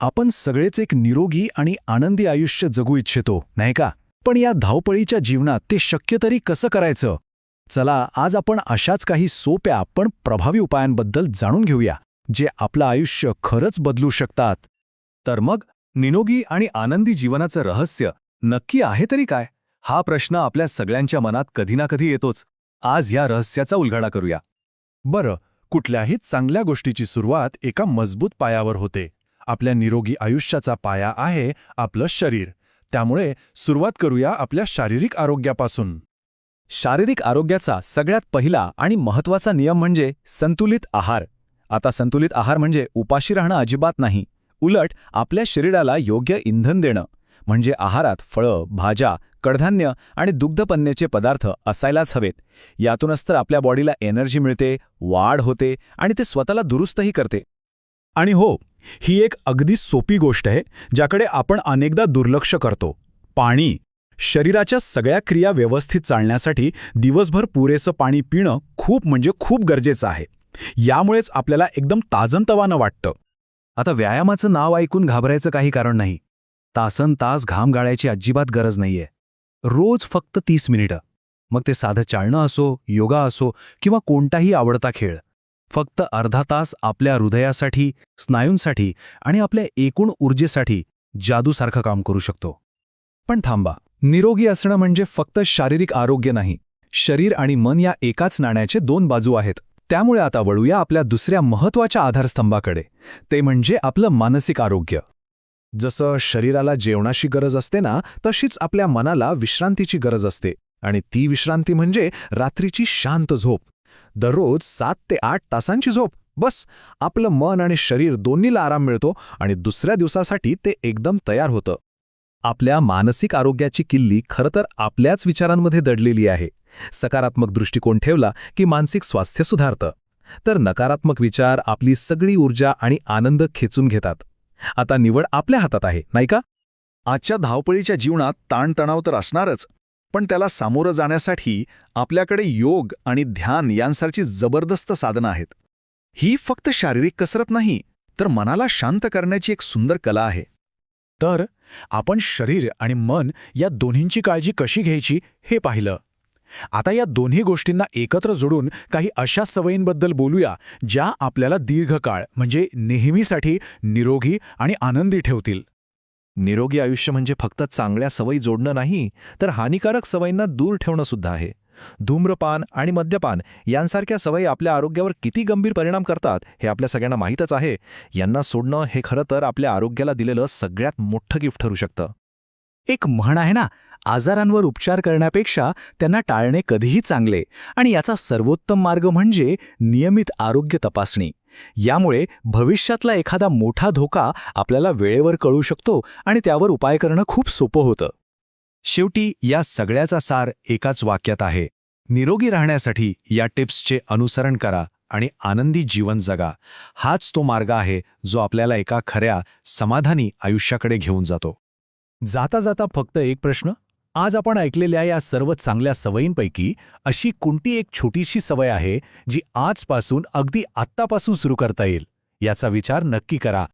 आपण सगळेच एक निरोगी आणि आनंदी आयुष्य जगू इच्छितो नाही का? पण या धावपळीच्या जीवनात ते शक्य तरी कसं करायचं? चला आज आपण अशाच काही सोप्या पण प्रभावी उपायांबद्दल जाणून घेऊया जे आपलं आयुष्य खरंच बदलू शकतात. तर मग निरोगी आणि आनंदी जीवनाचं रहस्य नक्की आहे तरी काय? हा प्रश्न आपल्या सगळ्यांच्या मनात कधी ना कधी येतोच. आज या रहस्याचा उलगडा करूया. बरं कुठल्याही चांगल्या गोष्टीची सुरुवात एका मजबूत पायावर होते. आपल्या निरोगी आयुष्याचा पाया आहे आपलं शरीर. त्यामुळे सुरुवात करूया आपल्या शारीरिक आरोग्यापासून. शारीरिक आरोग्याचा सगळ्यात पहिला आणि महत्त्वाचा नियम म्हणजे संतुलित आहार. आता संतुलित आहार म्हणजे उपाशी राहणं अजिबात नाही. उलट आपल्या शरीराला योग्य इंधन देणं. म्हणजे आहारात फळं भाज्या कडधान्य आणि दुग्धपन्याचे पदार्थ असायलाच हवेत. यातूनच तर आपल्या बॉडीला एनर्जी मिळते वाढ होते आणि ते स्वतःला दुरुस्तही करते. आणि हो ही एक अगदी सोपी गोष्ट आहे ज्याकडे आपण अनेकदा दुर्लक्ष करतो. पाणी शरीराच्या सगळ्या क्रिया व्यवस्थित चालण्यासाठी दिवसभर पुरेसं पाणी पिणं खूप म्हणजे खूप गरजेचं आहे. यामुळेच आपल्याला एकदम ताजंतवानं वाटतं. आता व्यायामाचं नाव ऐकून घाबरायचं काही कारण नाही. तासन तास घाम गाळायची अजिबात गरज नाहीये. रोज फक्त तीस मिनिटं. मग ते साधं चालणं असो योगा असो किंवा कोणताही आवडता खेळ. फक्त अर्धा तास आपल्या हृदयासाठी स्नायूंसाठी आणि आपल्या एकूण ऊर्जेसाठी जादूसारखं काम करू शकतो. पण थांबा निरोगी असणं म्हणजे फक्त शारीरिक आरोग्य नाही. शरीर आणि मन या एकाच नाण्याचे दोन बाजू आहेत. त्यामुळे आता वळूया आपल्या दुसऱ्या महत्त्वाच्या आधारस्तंभाकडे. ते म्हणजे आपलं मानसिक आरोग्य. जसं शरीराला जेवणाची गरज असते ना तशीच आपल्या मनाला विश्रांतीची गरज असते. आणि ती विश्रांती म्हणजे रात्रीची शांत झोप. दररोज सात ते आठ तासांची झोप. बस आपलं मन आणि शरीर दोन्हीला आराम मिळतो आणि दुसऱ्या दिवसासाठी ते एकदम तयार होतं. आपल्या मानसिक आरोग्याची किल्ली खरं तर आपल्याच विचारांमध्ये दडलेली आहे. सकारात्मक दृष्टिकोन ठेवला की मानसिक स्वास्थ्य सुधारतं. तर नकारात्मक विचार आपली सगळी ऊर्जा आणि आनंद खेचून घेतात. आता निवड आपल्या हातात आहे नाही का? आजच्या धावपळीच्या जीवनात ताणतणाव तर असणारच. पण त्याला सामोरं जाण्यासाठी आपल्याकडे योग आणि ध्यान यांसारखी जबरदस्त साधनं आहेत. ही फक्त शारीरिक कसरत नाही तर मनाला शांत करण्याची एक सुंदर कला आहे. तर आपण शरीर आणि मन या दोन्हींची काळजी कशी घ्यायची हे पाहिलं. आता या दोन्ही गोष्टींना एकत्र जोडून काही अशा सवयींबद्दल बोलूया ज्या आपल्याला दीर्घकाळ म्हणजे नेहमीसाठी निरोगी आणि आनंदी ठेवतील. निरोगी आयुष्य म्हणजे फक्त चांगल्या सवयी जोडणं नाही तर हानिकारक सवयींना दूर ठेवणं सुद्धा आहे. धूम्रपान आणि मद्यपान यांसारख्या सवयी आपल्या आरोग्यावर किती गंभीर परिणाम करतात हे आपल्या सगळ्यांना माहीतच आहे. यांना सोडणं हे खरं तर आपल्या आरोग्याला दिलेलं सगळ्यात मोठं गिफ्ट ठरू शकतं. एक म्हण आहे ना आजारांवर उपचार करण्यापेक्षा त्यांना टाळणे कधीही चांगले आणि याचा सर्वोत्तम मार्ग म्हणजे नियमित आरोग्य तपासणी. यामुळे भविष्यातला एखादा मोठा धोका आपल्याला वेळेवर कळू शकतो आणि त्यावर उपाय करणं खूप सोपं होतं. शेवटी या सगळ्याचा सार एकाच वाक्यात आहे. निरोगी राहण्यासाठी या टिप्सचे अनुसरण करा आणि आनंदी जीवन जगा. हाच तो मार्ग आहे जो आपल्याला एका खऱ्या समाधानी आयुष्याकडे घेऊन जातो. जाता जाता फक्त एक प्रश्न? आज आपण ऐकलेल्या या सर्व चांगल्या सवयींपैकी अशी कोणती एक छोटीशी सवय आहे जी आजपासून अगदी आत्तापासून सुरू करता येईल? याचा विचार नक्की करा.